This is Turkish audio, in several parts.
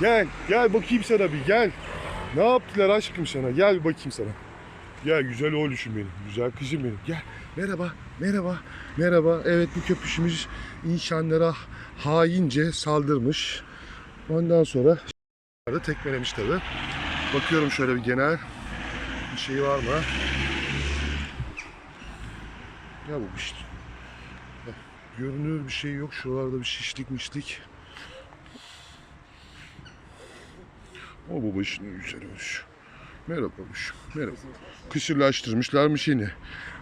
Gel, gel bakayım sana bir gel. Ne yaptılar aşkım sana? Gel bir bakayım sana. Gel güzel oğluşum benim, güzel kızım benim. Gel. Merhaba, merhaba, merhaba. Evet bu köpüşümüz insanlara haince saldırmış. Ondan sonra da tekmelemiş tabi. Bakıyorum şöyle bir genel bir şey var mı? Ya bu işte. Bak, Görünür bir şey yok. Şuralarda bir şişlik mişlik. O bu başını güzel olmuş. Merhaba babuş. Merhaba. Kısırlaştırmışlar mı seni?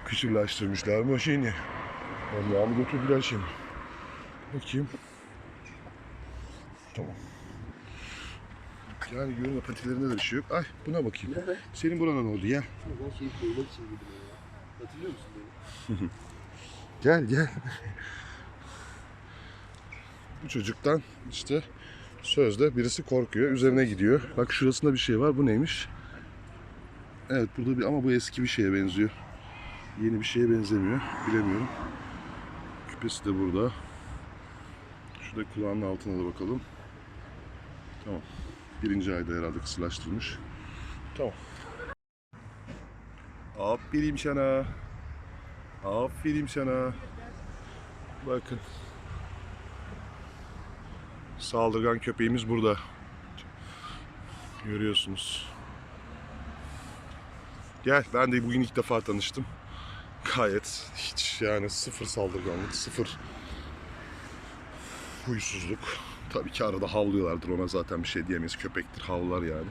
Kısırlaştırmışlar mı seni? Allah'ımı götürdüler seni. Bakayım. Tamam. Yani görün patilerinde de bir şey yok. Ay buna bakayım. Senin burana ne oldu ya? Ben şeyi koymak için girdim ya. Hatırlıyor musun beni? Gel gel. Bu çocuktan işte sözde birisi korkuyor. Üzerine gidiyor. Bak şurasında bir şey var. Bu neymiş? Evet burada bir ama bu eski bir şeye benziyor. Yeni bir şeye benzemiyor. Bilemiyorum. Küpesi de burada. Şurada kulağının altına da bakalım. Tamam. Birinci ayda herhalde kısırlaştırılmış. Tamam. Aferin sana. Aferin sana. Bakın. Saldırgan köpeğimiz burada. Görüyorsunuz. Gel ben de bugün ilk defa tanıştım. Gayet hiç yani sıfır saldırganlık, sıfır huysuzluk. Tabii ki arada havlıyorlardır ona zaten bir şey diyemeyiz. Köpektir havlar yani.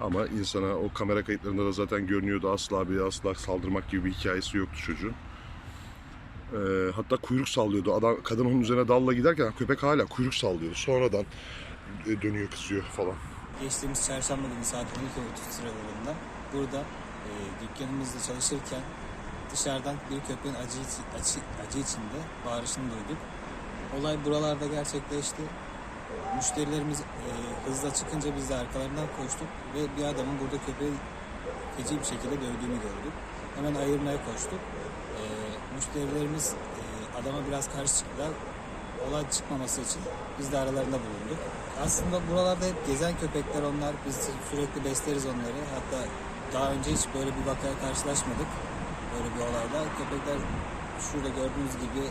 Ama insana o kamera kayıtlarında da zaten görünüyordu asla bir asla saldırmak gibi bir hikayesi yoktu çocuğun. Ee, hatta kuyruk sallıyordu. Adam kadın onun üzerine dalla giderken köpek hala kuyruk sallıyordu. Sonradan e, dönüyor kızıyor falan. Geçtiğimiz çarşamba günü saat 12.30 sıralarında burada e, dükkanımızda çalışırken dışarıdan bir köpeğin acı, acı, acı içinde bağırışını duyduk. Olay buralarda gerçekleşti. Müşterilerimiz e, hızla çıkınca biz de arkalarından koştuk ve bir adamın burada köpeği feci bir şekilde dövdüğünü gördük. Hemen ayırmaya koştuk. E, müşterilerimiz e, adama biraz karşı çıktılar. Olay çıkmaması için biz de aralarında bulunduk. Aslında buralarda hep gezen köpekler onlar. Biz sürekli besleriz onları. Hatta daha önce hiç böyle bir vakaya karşılaşmadık. Böyle bir olayda. Köpekler şurada gördüğünüz gibi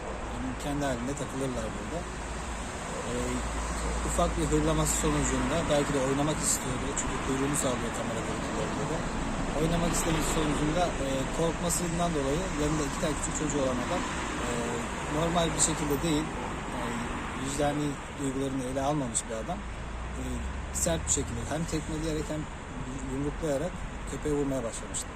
kendi halinde takılırlar burada. Ee, ufak bir hırlaması sonucunda belki de oynamak istiyordu. Çünkü kuyruğunu sallıyor kamera görüntülerinde de. Oynamak istemesi sonucunda e, korkmasından dolayı yanında iki tane küçük çocuğu olan adam e, normal bir şekilde değil, vicdani duygularını ele almamış bir adam. E, sert bir şekilde hem tekmeleyerek hem yumruklayarak köpeği vurmaya başlamıştı.